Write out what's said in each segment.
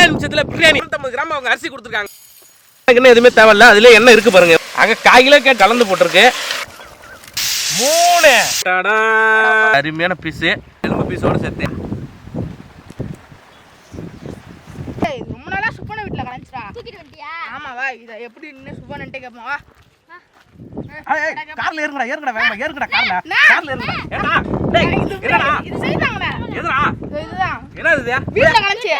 பத்தே நிமிஷத்துல பிரியாணி. கிராம் அவங்க அரிசி கொடுத்துருக்காங்க. எனக்கு எதுவுமே தேவையில்ல. அதுல எண்ணெய் இருக்கு பாருங்க. அங்க கால் கிலோ கே கலந்து போட்டிருக்கு. மூணு. டாடா. அருமையான பீஸ் எலும்பு பீஸோட சேர்த்து. ஏய், ரொம்ப நாளா சுப்பன வீட்டுல கலைஞ்சிடா தூக்கிட்டு வந்துட்டியா? ஆமா வா இத எப்படி நின்று சுப்பன்ட்டு கேட்போம் வா. கார்ல ஏறுங்கடா ஏறுங்கடா வேகமா ஏறுங்கடா கார்ல. கார்ல ஏறுங்கடா. ஏடா டேய் இது என்னடா? இது செய்தாங்கடா எதுடா? இதுதான். என்ன இது?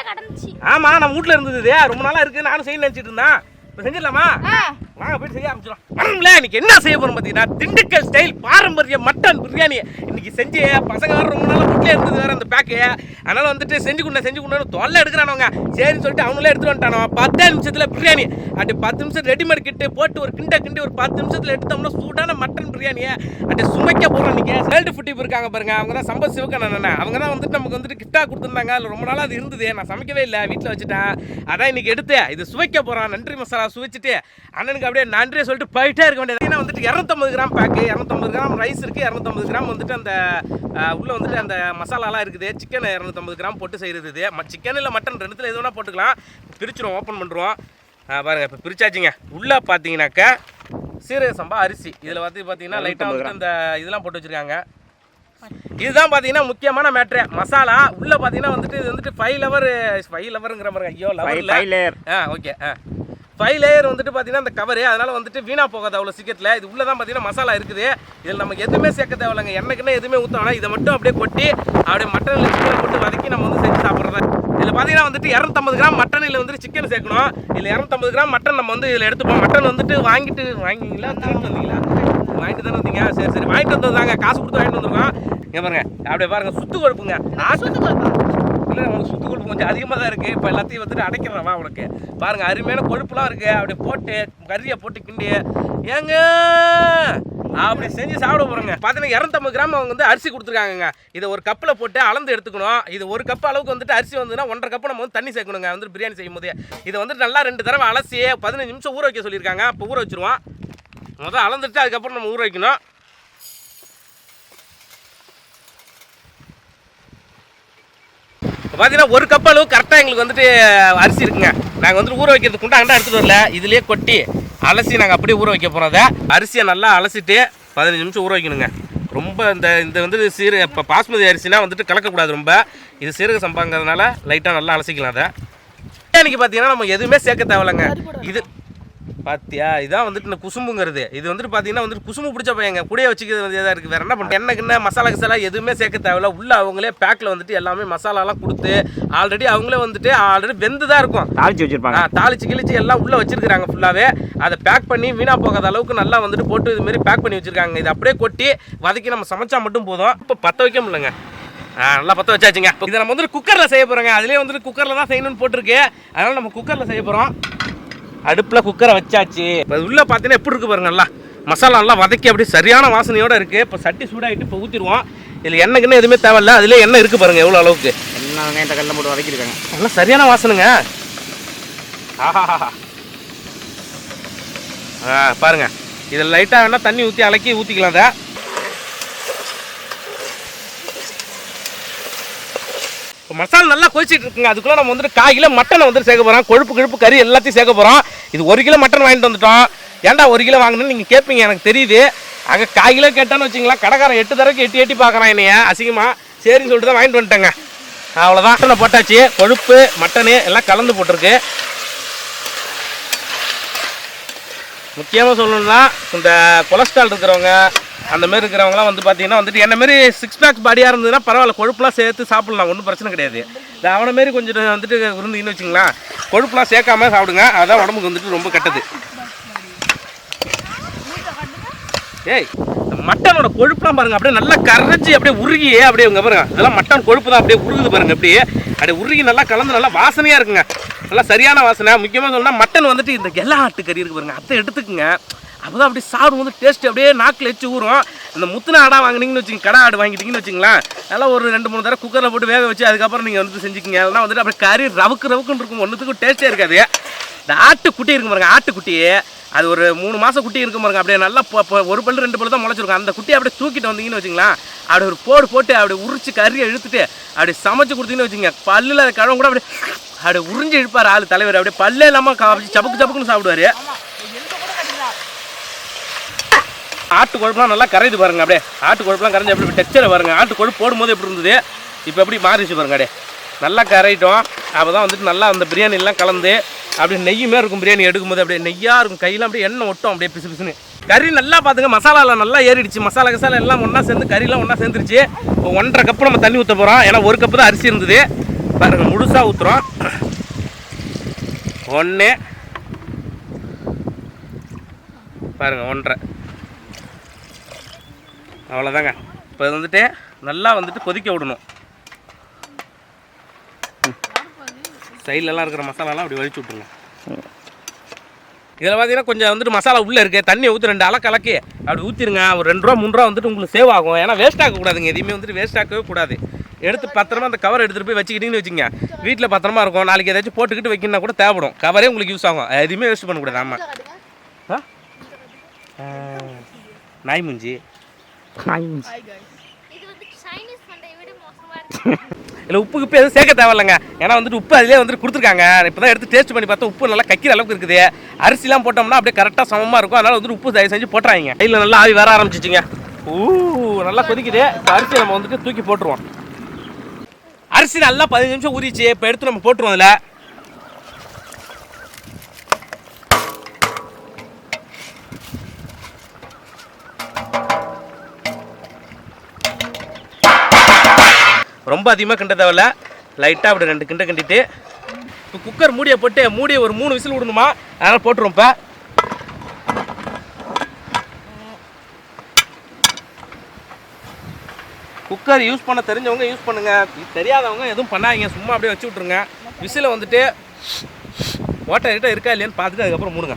கடந்துச்சு ஆமா நம்ம வீட்ல இருந்தது இது. ரொம்ப நாளா இருக்கு. நானும் செய்ய நினைச்சிட்டு இருந்தேன். இப்போ செஞ்சிடலாமா? வாங்க போய் செய்ய ஆரம்பிச்சிடும் வரங்களே இன்னைக்கு என்ன செய்ய போறோம் பார்த்தீங்கன்னா திண்டுக்கல் ஸ்டைல் பாரம்பரிய மட்டன் பிரியாணி இன்னைக்கு செஞ்சு பசங்க ரொம்ப நாள் வீட்டிலே இருந்தது அந்த பேக்கு அதனால வந்துட்டு செஞ்சு கொண்டு செஞ்சு கொண்டு தொல்லை எடுக்கிறானவங்க சரின்னு சொல்லிட்டு அவங்களே எடுத்துட்டு வந்துட்டானோ. பத்தே நிமிஷத்துல பிரியாணி. அப்படி பத்து நிமிஷம் ரெடிமேட் கிட்டு போட்டு ஒரு கிண்ட கிண்டி ஒரு பத்து நிமிஷத்துல எடுத்தோம்னா சூடான மட்டன் பிரியாணியை அப்படி சுமைக்க போறோம் இன்னைக்கு. வேர்ல்டு ஃபுட்டி இருக்காங்க பாருங்க. அவங்க தான் சம்பத் சிவக்கண்ணன் அவங்க தான் வந்துட்டு நமக்கு வந்துட்டு கிஃப்டா கொடுத்துருந்தாங்க. அதில் ரொம்ப நாளா அது இருந்தது. நான் சமைக்கவே இல்லை. வீட்டில் வச்சுட்டேன். அதான் இன்னைக்கு எடுத்து இது சுவைக்க போறான். நன்றி மசாலா சுவைச்சிட்டு அண்ணனுக்கு அப்படியே நன்றியை சொல்லிட்டு போயிட்டே இருக்க வேண்டியது வந்துட்டு இரநூத்தம்பது கிராம் பேக்கு இரநூத்தம்பது கிராம் ரைஸ் இருக்கு இரநூத்தம்பது கிராம் வந்துட்டு அந்த உள்ள வந்துட்டு அந்த மசாலாலாம் இருக்குது. சிக்கன் இரநூத்தம்பது கிராம் போட்டு செய்யறது இது. சிக்கன் இல்லை மட்டன் ரெண்டுத்துல எது வேணா போட்டுக்கலாம். பிரிச்சிரும் ஓப்பன் பண்ணுறோம் பாருங்க இப்போ பிரிச்சாச்சுங்க. உள்ள பார்த்தீங்கன்னாக்கா சீரக சம்பா அரிசி. இதில் வந்து பார்த்தீங்கன்னா லைட்டாக வந்துட்டு அந்த இதெல்லாம் போட்டு வச்சிருக்காங்க. இதுதான் பார்த்தீங்கன்னா முக்கியமான மேட்ரு மசாலா உள்ள பார்த்தீங்கன்னா வந்துட்டு இது வந்துட்டு ஃபைவ் லவர் ஃபைவ் லவருங்கிற மாதிரி. ஐயோ லவர் லேயர் ஆ ஓகே ஆ. ஃபைவ் லேயர் வந்துட்டு பார்த்தீங்கன்னா அந்த கவரு அதனால் வந்துட்டு வீணாக போகாது அவ்வளோ சீக்கிரத்தில். இது உள்ளே தான் பார்த்தீங்கன்னா மசாலா இருக்குது. இதில் நமக்கு எதுவுமே சேர்க்க தேவையில்லைங்க. எண்ணெய்க்குன்னு எதுவுமே ஊற்றணும் இதை மட்டும் அப்படியே கொட்டி அப்படியே மட்டன் சிக்கன் போட்டு வதக்கி நம்ம வந்து செஞ்சு சாப்பிட்றது இதில் பார்த்தீங்கன்னா வந்துட்டு இரநூத்தம்பது கிராம் மட்டனில் வந்துட்டு சிக்கன் சேர்க்கணும். இதில் இரநூத்தம்பது கிராம் மட்டன் நம்ம வந்து இதில் எடுத்துப்போம். மட்டன் வந்துட்டு வாங்கிட்டு வாங்கிங்களா திருட்டு வந்தீங்களா? வாங்கிட்டு தானே வந்தீங்க. சரி சரி. வாங்கிட்டு வந்ததாங்க காசு கொடுத்து வாங்கிட்டு வந்துருக்கோம். இங்கே பாருங்க. அப்படியே பாருங்க. சுத்து கொழுப்புங்க. ஆட்டு சுத்து அவனுக்கு சுத்து கொழுப்பு கொஞ்சம் அதிகமாக தான் இருக்குது இப்போ எல்லாத்தையும் வந்துட்டு அடைக்கிறவா அவனுக்கு பாருங்கள் அருமையான கொழுப்புலாம் இருக்குது அப்படி போட்டு கறியை போட்டு கிண்டி. ஏங்க? அப்படி செஞ்சு சாப்பிட போகிறோங்க பார்த்தீங்கன்னா இரநூத்தம்பது கிராம் அவங்க வந்து அரிசி கொடுத்துருக்காங்கங்க. இதை ஒரு கப்பில் போட்டு அளந்து எடுத்துக்கணும். இது ஒரு கப் அளவுக்கு வந்துட்டு அரிசி வந்ததுன்னா ஒன்றரை கப்பு நம்ம வந்து தண்ணி சேர்க்கணுங்க. வந்து பிரியாணி செய்யும் போது இதை வந்துட்டு நல்லா ரெண்டு தடவை அலசி பதினஞ்சு நிமிஷம் ஊற வைக்க சொல்லியிருக்காங்க. இப்போ ஊற வச்சுருவோம். முதல்ல அளந்துட்டு அதுக்கப்புறம் நம்ம ஊற வைக்கணும். பார்த்தீங்கன்னா ஒரு கப் அளவு கரெக்டாக எங்களுக்கு வந்துட்டு அரிசி இருக்குங்க. நாங்கள் வந்துட்டு ஊற வைக்கிறதுக்கு குண்டா அண்டா எடுத்துகிட்டு வரல. இதுலேயே கொட்டி அலசி நாங்கள் அப்படியே ஊற வைக்க போகிறோம் அதை. அரிசியை நல்லா அலசிட்டு பதினஞ்சு நிமிஷம் ஊற வைக்கணுங்க. ரொம்ப இந்த இந்த வந்து சீர இப்போ பாஸ்மதி அரிசினா வந்துட்டு கலக்கக்கூடாது ரொம்ப. இது சீரக சம்பாங்கிறதுனால லைட்டாக நல்லா அலசிக்கலாம் அதை. பிரியாணிக்கு பார்த்தீங்கன்னா நம்ம எதுவுமே சேர்க்க தேவையில்லைங்க. இது பாத்தியா? இதான் வந்துட்டு இந்த குசும்புங்கிறது. இது வந்துட்டு பார்த்தீங்கன்னா வந்துட்டு குசும்பு பிடிச்ச பையங்க. கூடயே வச்சுக்கிறது வந்து இதாக இருக்குது வேற என்ன பண்ணுறது என்ன கிண்ண மசாலா கிசாலா எதுவுமே சேர்க்க தேவையில்ல. உள்ள அவங்களே பேக்கில் வந்துட்டு எல்லாமே மசாலாலாம் கொடுத்து ஆல்ரெடி அவங்களே வந்துட்டு ஆல்ரெடி வெந்து தான் இருக்கும். தாளிச்சு வச்சிருப்பாங்க. தாளிச்சு கிழிச்சு எல்லாம் உள்ள வச்சிருக்காங்க ஃபுல்லாவே அதை பேக் பண்ணி வீணா போகாத அளவுக்கு நல்லா வந்துட்டு போட்டு இது மாதிரி பேக் பண்ணி வச்சிருக்காங்க. இது அப்படியே கொட்டி வதக்கி நம்ம சமைச்சா மட்டும் போதும். இப்போ பத்த வைக்க முடியலங்க. நல்லா பத்த வச்சாச்சுங்க. இதை நம்ம வந்துட்டு குக்கரில் செய்ய போகிறோங்க அதுலேயே வந்துட்டு குக்கரில் தான் செய்யணும்னு போட்டிருக்கு. அதனால நம்ம குக்கரில் செய்ய போகிறோம் அடுப்பில் குக்கரை வச்சாச்சு. இப்போ உள்ள பார்த்தீங்கன்னா எப்படி இருக்கு பாருங்க நல்லா மசாலா நல்லா வதக்கி அப்படியே சரியான வாசனையோட இருக்கு. இப்போ சட்டி சூடாகிட்டு இப்போ ஊற்றிடுவோம் இதில் எண்ணெய்க்குன்னு எதுவுமே தேவையில்ல. அதுலேயே எண்ணெய் இருக்கு பாருங்க எவ்வளோ அளவுக்கு? என்ன வெங்காயத்தை கல்ல போட்டு வதக்கிருக்காங்க நல்லா சரியான வாசனைங்க. ஆஹாஹாஹா. ஆ பாருங்க. இதில் லைட்டாக வேணால் தண்ணி ஊற்றி அலக்கி ஊற்றிக்கலாம் அதை இப்போ மசாலா நல்லா கொதிச்சிட்டு இருக்குங்க. அதுக்குள்ளே நம்ம வந்துட்டு காய்கிலோ மட்டனை வந்துட்டு சேர்க்க போகிறோம் கொழுப்பு கொழுப்பு கறி எல்லாத்தையும் சேர்க்க போகிறோம் இது ஒரு கிலோ மட்டன் வாங்கிட்டு வந்துட்டோம். ஏன்டா ஒரு கிலோ வாங்கினேன்னு நீங்கள் கேட்பீங்க எனக்கு தெரியுது. அங்கே காய்கிலோ கேட்டான்னு வச்சிங்களா கடைக்காரன் எட்டு தடவைக்கு எட்டி எட்டி பார்க்குறான் என்னைய. அசிங்கமாக சரின்னு சொல்லிட்டு தான் வாங்கிட்டு வந்துட்டேங்க. அவ்வளோதான் மட்டனை போட்டாச்சு. கொழுப்பு மட்டனு எல்லாம் கலந்து போட்டிருக்கு. முக்கியமாக சொல்லணும்னா இந்த கொலஸ்ட்ரால் இருக்கிறவங்க அந்த மாதிரி இருக்கிறவங்களாம் வந்து பார்த்தீங்கன்னா வந்துட்டு என்ன மாரி சிக்ஸ் பேக் பாடியாக இருந்ததுன்னா பரவாயில்ல கொழுப்புலாம் சேர்த்து சாப்பிடலாம் ஒன்றும் பிரச்சனை கிடையாது. இந்த அவனை மாரி கொஞ்சம் வந்துட்டு இருந்தீங்கன்னு வச்சுங்களேன் கொழுப்புலாம் சேர்க்காம சாப்பிடுங்க அதான் உடம்புக்கு வந்துட்டு ரொம்ப கெட்டது. ஏய் மட்டனோட கொழுப்புலாம் பாருங்க அப்படியே நல்லா கரைச்சி அப்படியே உருகி அப்படியே இங்க பாருங்க. இதெல்லாம் மட்டன் கொழுப்பு தான் அப்படியே உருகுது பாருங்க அப்படியே. அப்படியே உருகி நல்லா கலந்து நல்லா வாசனையா இருக்குங்க. நல்லா சரியான வாசனை. முக்கியமாக சொன்னால் மட்டன் வந்துட்டு இந்த எல்லா ஆட்டு கறி இருக்கு பாருங்க. அதை எடுத்துக்குங்க. அப்பதான் அப்படியே சாப்பிடும்போது டேஸ்ட் அப்படியே நாக்கில் எச்சு ஊறும். அந்த முத்துன ஆடா வாங்குனீங்கன்னு வச்சுங்க கடை ஆடு வாங்கிட்டீங்கன்னு வச்சுங்களேன் நல்லா ஒரு ரெண்டு மூணு தடவை குக்கரில் போட்டு வேக வச்சு அதுக்கப்புறம் நீங்கள் வந்து செஞ்சுக்கிங்க. அதெல்லாம் வந்துட்டு அப்படியே கறி ரவுக்கு ரவுக்குன்னு இருக்கும். ஒன்றுத்துக்கும் டேஸ்ட்டே இருக்காது. இந்த ஆட்டுக்குட்டி இருக்கு பாருங்க ஆட்டுக்குட்டி. அது ஒரு மூணு மாதம் குட்டி இருக்கும் பாருங்க அப்படியே நல்லா ஒரு பல்லு ரெண்டு பல்லு தான் முளைச்சிருக்கும். அந்த குட்டியை அப்படியே தூக்கிட்டு வந்தீங்கன்னு வச்சுங்களேன் அப்படி ஒரு போடு போட்டு அப்படி உரிச்சு கறியை இழுத்துட்டு அப்படி சமைச்சு கொடுத்தீங்கன்னு வச்சுங்க. பல்லில் அது கழகம் கூட அப்படியே அப்படி உறிஞ்சு இழுப்பார் ஆள் தலைவர். அப்படியே பல்லே இல்லாமல் காப்பிச்சு சபக்கு சபக்குன்னு சாப்பிடுவார். ஆட்டு கொழுப்புலாம் நல்லா கரையுது பாருங்க அப்படியே. ஆட்டு கொழுப்புலாம் கரைஞ்சி அப்படி டெக்ஸ்சரை பாருங்க ஆட்டு கொழுப்பு போடும்போது எப்படி இருந்தது? இப்போ எப்படி மாறிச்சு பாருங்க அப்படியே. நல்லா கரையிட்டோம். அப்போ தான் வந்துட்டு நல்லா அந்த பிரியாணிலாம் கலந்து அப்படியே நெய்யுமே இருக்கும் பிரியாணி எடுக்கும்போது அப்படியே நெய்யாக இருக்கும். கையில் அப்படியே எண்ணெய் ஒட்டும் அப்படியே பிசு பிசுன்னு. கறி நல்லா பார்த்துங்க மசாலாலாம் நல்லா ஏறிடுச்சு. மசாலா கசாலா எல்லாம் ஒன்றா சேர்ந்து கறிலாம் ஒன்றா சேர்ந்துருச்சு. இப்போ ஒன்றரை கப்பு நம்ம தண்ணி ஊற்ற போகிறோம் ஏன்னா ஒரு கப்பு தான் அரிசி இருந்தது. பாருங்க முழுசாக ஊற்றுறோம் ஒன்று பாருங்க ஒன்றரை. அவ்வளோதாங்க இப்போ வந்துட்டு நல்லா வந்துட்டு கொதிக்க விடணும். சைட்லலாம் இருக்கிற மசாலாலாம் அப்படி வலிச்சு விட்ருங்க இதில் பார்த்தீங்கன்னா கொஞ்சம் வந்துட்டு மசாலா உள்ளே இருக்குது தண்ணி ஊற்றி ரெண்டு அலை கலக்கி அப்படி ஊற்றிருங்க ஒரு ரெண்டு ரூபா மூணு ரூபா வந்துட்டு உங்களுக்கு சேவ் ஆகும். ஏன்னா வேஸ்ட் ஆகக்கூடாதுங்க எதையுமே வந்துட்டு வேஸ்ட் ஆக்கவே கூடாது. எடுத்து பத்திரமா அந்த கவர் எடுத்துகிட்டு போய் வச்சுக்கிட்டீங்கன்னு வச்சுங்க வீட்டில் பத்திரமா இருக்கும். நாளைக்கு ஏதாச்சும் போட்டுக்கிட்டு வைக்கணும்னா கூட தேவைப்படும். கவரே உங்களுக்கு யூஸ் ஆகும். எதுவுமே வேஸ்ட் பண்ணக்கூடாது ஆமாம் ஆ? ஆ, நாய் முஞ்சி. இல்லை உப்பு உப்பு எதுவும் சேர்க்க தேவையில்லைங்க. ஏன்னா வந்துட்டு உப்பு அதிலே வந்துட்டு கொடுத்துருக்காங்க. இப்போ தான் எடுத்து டேஸ்ட் பண்ணி பார்த்தா உப்பு நல்லா கக்கிற அளவுக்கு இருக்குது. அரிசிலாம் போட்டோம்னா அப்படியே கரெக்டாக சமமாக இருக்கும். அதனால் வந்துட்டு உப்பு தயவு செஞ்சு போட்டுறாங்க இல்லை நல்லா ஆவி வர ஆரம்பிச்சிச்சிங்க. ஊ நல்லா கொதிக்குது. இப்போ அரிசி நம்ம வந்துட்டு தூக்கி போட்டுருவோம். அரிசி நல்லா பதினஞ்சு நிமிஷம் ஊறிச்சு இப்போ எடுத்து நம்ம போட்டுருவோம் அதில். ரொம்ப அதிகமாக கிண்ட தேவையில்ல. லைட்டாக அப்படி ரெண்டு கிண்ட கிண்டிட்டு இப்போ குக்கர் மூடியை போட்டு மூடியை ஒரு மூணு விசில் விடணுமா? அதனால் போட்டுரும் இப்போ. குக்கர் யூஸ் பண்ண தெரிஞ்சவங்க யூஸ் பண்ணுங்கள் தெரியாதவங்க எதுவும் பண்ணாதீங்க. சும்மா அப்படியே வச்சு விட்ருங்க விசிலை வந்துட்டு ஓட்டை கிட்ட இருக்கா இல்லையான்னு பார்த்துட்டு அதுக்கப்புறம் மூடுங்க.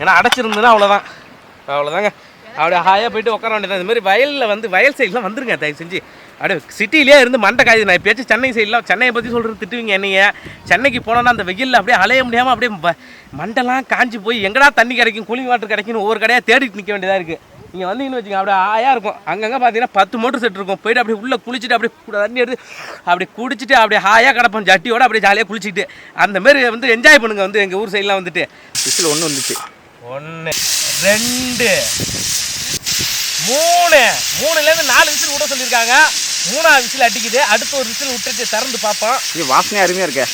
ஏன்னா அடைச்சிருந்ததுன்னா அவ்வளோதான் அவ்வளோதாங்க அப்படியே ஹாயாக போயிட்டு உட்கார வேண்டியது இந்த மாதிரி வயலில் வந்து வயல் சைட்லாம் வந்துருங்க தயவு செஞ்சு. அப்படியே சிட்டிலேயே இருந்து மண்டை காயுது. நான் எப்பயாச்சும் சென்னை சைட்லாம் சென்னையை பற்றி சொல்கிறது திட்டுவீங்க என்னைய. சென்னைக்கு போனோன்னா அந்த வெயிலில் அப்படியே அலைய முடியாமல் அப்படியே ம- மண்டைலாம் காஞ்சி போய் எங்கடா தண்ணி கிடைக்கும் கூலிங் வாட்டர் கிடைக்கும்னு ஒவ்வொரு கடையாக தேடிட்டு நிற்க வேண்டியதாக இருக்குது நீங்கள் வந்தீங்கன்னு வச்சுங்க அப்படியே ஆயாக இருக்கும். அங்கங்கே பார்த்தீங்கன்னா பத்து மோட்டர் செட் இருக்கும். போயிட்டு அப்படியே உள்ளே குளிச்சுட்டு அப்படியே தண்ணி எடுத்து அப்படி குடிச்சிட்டு அப்படியே ஹாயாக கிடப்போம். ஜட்டியோட அப்படியே ஜாலியாக குளிச்சுட்டு. அந்த மாதிரி வந்து என்ஜாய் பண்ணுங்க வந்து எங்கள் ஊர் சைட்லாம் வந்துட்டு. விசில் ஒன்று வந்துச்சு. ஒன்று ரெண்டு மூணு. மூணுலேருந்து நாலு விசில் விட சொல்லியிருக்காங்க. மூணாவது விசில் அடிக்குது. அடுத்து ஒரு விசில் விட்டுட்டு திறந்து பார்ப்போம். இது வாசனை அருமையாக இருக்கே.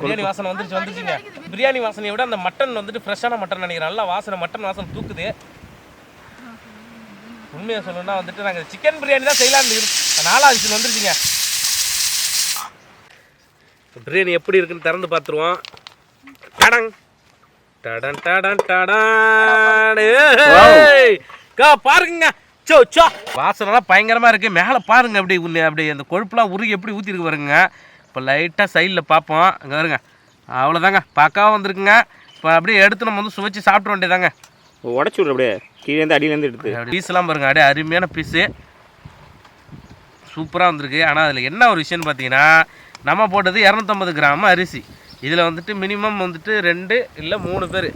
பிரியாணி வாசனை வந்துருச்சு வந்துருச்சுங்க பிரியாணி வாசனையை விட அந்த மட்டன் வந்துட்டு ஃப்ரெஷ்ஷான மட்டன் நினைக்கிறேன். நல்லா வாசனை மட்டன் வாசனை தூக்குது. உண்மையை சொல்லணும்னா வந்துட்டு நாங்கள் சிக்கன் பிரியாணி தான் செய்யலாம்னு நாலாவது விசில் வந்துருச்சுங்க. பிரியாணி எப்படி இருக்குன்னு திறந்து பார்த்துருவோம். டடங். டடன் டடன் டடான் பாருங்க சோ சோ வாசனைலாம் பயங்கரமாக இருக்குது மேலே பாருங்க அப்படி அப்படி அந்த கொழுப்புலாம் உருகி எப்படி ஊற்றிருக்கு பாருங்க. இப்போ லைட்டாக சைடில் பார்ப்போம் அங்கே பாருங்க. அவ்வளோதாங்க பக்காவாக வந்திருக்குங்க. இப்போ அப்படியே எடுத்து நம்ம வந்து சுவைச்சு சாப்பிட வேண்டியதாங்க. உடச்சி விட்ரு அப்படியே. கீழேருந்து அடியிலேருந்து எடுத்து. பீஸ்லாம் பாருங்க. அப்படியே அருமையான பீஸு சூப்பராக வந்திருக்கு. ஆனால் அதில் என்ன ஒரு விஷயம்னு பார்த்தீங்கன்னா நம்ம போட்டது இரநூத்தம்பது கிராம் அரிசி. இதில் வந்துட்டு மினிமம் வந்துட்டு ரெண்டு இல்லை மூணு பேர்.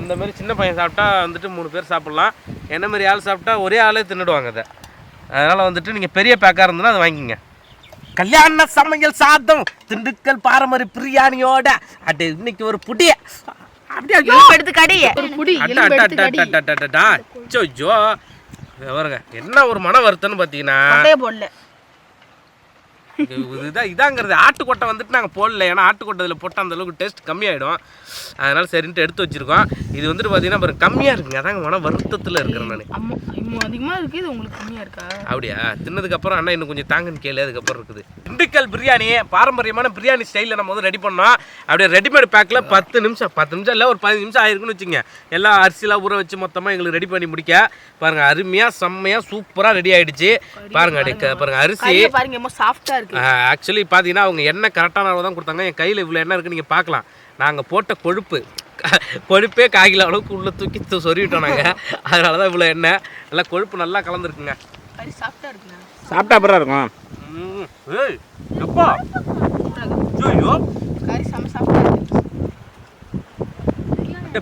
அந்த மாதிரி சின்ன பையன் சாப்பிட்டா வந்துட்டு மூணு பேர் சாப்பிட்லாம். என்ன மாதிரி ஆள் சாப்பிட்டா ஒரே ஆளே தின்னுடுவாங்க அதை. அதனால் வந்துட்டு நீங்கள் பெரிய பேக்காக இருந்ததுன்னா அதை வாங்கிங்க. கல்யாண சமையல் சாதம் திண்டுக்கல் பாரம்பரிய பிரியாணியோட. அட இன்னைக்கு ஒரு புடிய அப்படியே எடுத்து ஒரு புடி அட்டா, அட்டா, அட்டா, அட்டா, அட்டா, அட்டா. பாருங்க என்ன ஒரு மன வருத்தம்னு பார்த்தீங்கன்னா கொட்டையை போடல இது இதான் இதாங்கிறது. ஆட்டுக்கொட்டை வந்துட்டு நாங்கள் போடல. ஏன்னா ஆட்டுக்கொட்டை இதில் போட்டால் அந்த அளவுக்கு டேஸ்ட் கம்மியாயிடும். அதனால சரின்ட்டு எடுத்து வச்சிருக்கோம். இது வந்துட்டு பார்த்தீங்கன்னா பாருங்க கம்மியாக இருக்குங்க. அதாங்க மன வருத்தத்தில் இருக்கிறேன் நான். அம்மா இன்னும் அதிகமா இருக்கு. இது உங்களுக்கு கம்மியா இருக்கா? அப்படியா? தின்னதுக்கு அப்புறம் அண்ணா இன்னும் கொஞ்சம் தாங்கன்னு கேளு. அதுக்கப்புறம் இருக்குது. திண்டுக்கல் பிரியாணி பாரம்பரியமான பிரியாணி ஸ்டைலில் நம்ம வந்து ரெடி பண்ணோம். அப்படியே ரெடிமேட் பேக்கில் பத்து நிமிஷம். பத்து நிமிஷம் இல்லை ஒரு பதினஞ்சு நிமிஷம் ஆயிருக்குன்னு வச்சுங்க. எல்லாம் அரிசிலாம் ஊற வச்சு மொத்தமாக எங்களுக்கு ரெடி பண்ணி முடிக்க. பாருங்க அருமையாக செம்மையாக சூப்பராக ரெடி ஆயிடுச்சு. பாருங்க அப்படியே க- பாருங்க அரிசி. கறியை பாருங்க எம்மோ சாஃப்டா இருக்கு. ஆக்சுவலி பார்த்தீங்கன்னா அவங்க எண்ணெய் கரெக்டான அளவு தான் கொடுத்தாங்க. என் கையில் இவ்வளோ எண்ணெய் இருக்குன்னு நீங்கள் பார்க்கலாம். நாங்கள் போட்ட கொழுப்பு கொழுப்பே காய்கில அளவுக்கு உள்ளே தூக்கி து- சொருவிட்டோம் நாங்கள் அதனால தான் இவ்வளோ எண்ணெய். நல்லா கொழுப்பு நல்லா கலந்துருக்குங்க. சாப்பிட்டா அப்புறம் இருக்கும். ஏய் எப்பா? ஐயோ.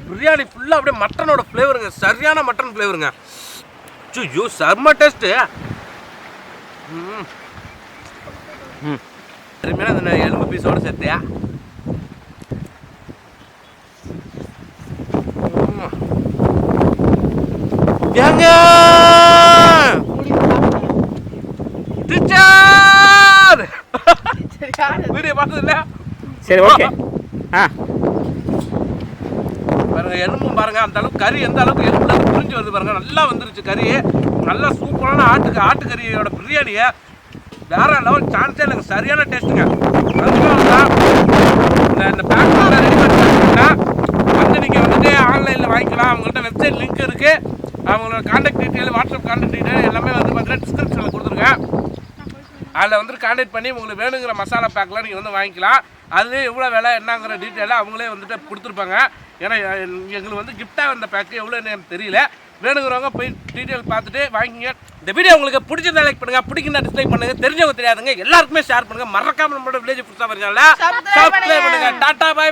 பிரியாணி ஃபுல்லாக அப்படியே மட்டனோட ஃப்ளேவருங்க சரியான மட்டன் ஃப்ளேவருங்க ஐயோ செம்ம டேஸ்ட்டு ம். ம் அருமையான அந்த எலும்பு பீஸோட சேர்த்தியா? ஏங்க! டீச்சர்! வீடியோ பார்த்தது இல்ல சரி ஓகே. ஆ. பாருங்க எலும்பும் பாருங்க அந்த அளவுக்கு கறி எந்த அளவுக்கு எலும்புல புரிஞ்சு வருது பாருங்க நல்லா வந்துருச்சு கறி நல்லா சூப்பரான ஆட்டுக்கு ஆட்டுக்கறியோட பிரியாணியை வேற லெவல் சான்ஸே எனக்கு சரியான டேஸ்ட்டுங்க இந்த இந்த பேக்கில் ரெடி வந்து நீங்கள் வந்துட்டு ஆன்லைனில் வாங்கிக்கலாம். அவங்கள்ட்ட வெப்சைட் லிங்க் இருக்குது அவங்களோட contact detail WhatsApp contact detail எல்லாமே வந்து பார்த்தீங்கன்னா டிஸ்கிரிப்ஷனில் கொடுத்துருங்க அதில் வந்து காண்டாக்ட் பண்ணி உங்களுக்கு வேணுங்கிற மசாலா பேக்கெலாம் நீங்கள் வந்து வாங்கிக்கலாம். அதுலேயே எவ்வளோ விலை என்னங்கிற டீட்டெயிலாக அவங்களே வந்துட்டு கொடுத்துருப்பாங்க. ஏன்னா எங்களுக்கு வந்து கிஃப்டாக வந்த பேக்கு எவ்வளோன்னு எனக்கு தெரியல. வேணுங்கிறவங்க போய் டீட்டெயில் பார்த்துட்டு வாங்கிங்க. இந்த வீடியோ உங்களுக்கு பிடிச்சிருந்தா லைக் பண்ணுங்க பிடிக்குன்னா டிஸ்லைக் பண்ணுங்க தெரிஞ்சவங்க தெரியாதுங்க எல்லாருக்குமே ஷேர் பண்ணுங்க. மறக்காம நம்மளோட வில்லேஜ் புதுசாக Subscribe சப்ஸ்கிரைப் பண்ணுங்க. பண்ணுங்க. Tata bye